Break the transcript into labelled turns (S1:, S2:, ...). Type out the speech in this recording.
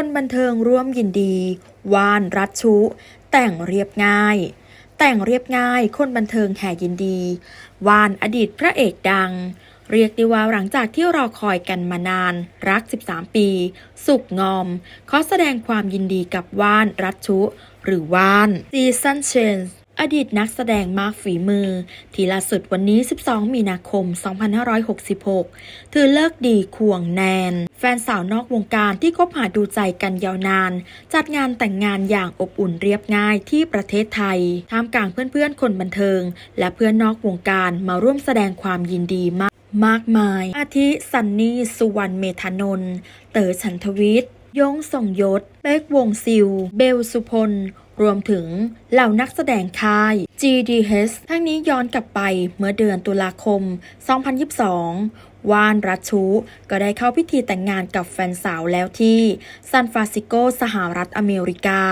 S1: คนบันเทิงร่วมยินดี วานรัชชุ แต่งเรียบง่าย แต่งเรียบง่าย คนบันเทิงแห่ยินดี วานอดีตพระเอกดัง เรียกได้ว่าหลังจากที่รอคอยกันมานาน รัก 13 ปี สุกงอม ขอแสดงความยินดีกับว่านรัชชุ หรือว่านซีซันเชน อดีตนักแสดงมากฝีมือ ที่ล่าสุดวันนี้ 12 มีนาคม 2566 ถือเลิกดีควงแนน แฟนสาวนอกวงการที่คบหาดูใจกันยาวนาน จัดงานแต่งงานอย่างอบอุ่นเรียบง่ายที่ประเทศไทย ท่ามกลางเพื่อนๆ คนบันเทิง และเพื่อนนอกวงการมาร่วมแสดงความยินดีมากมากมาย อาทิซันนี่ สุวรรณเมธานนท์ เต๋อฉันทวิทย์ ยงส่งยศ เป๊กวงซิล เบลสุพล รวมถึงเหล่านักแสดงค่าย GDH ทั้งนี้ย้อนกลับไปเมื่อเดือนตุลาคม 2022วานรัชชูก็ได้เข้าพิธีแต่งงานกับแฟนสาวแล้วที่ซานฟรานซิสโกสหรัฐอเมริกา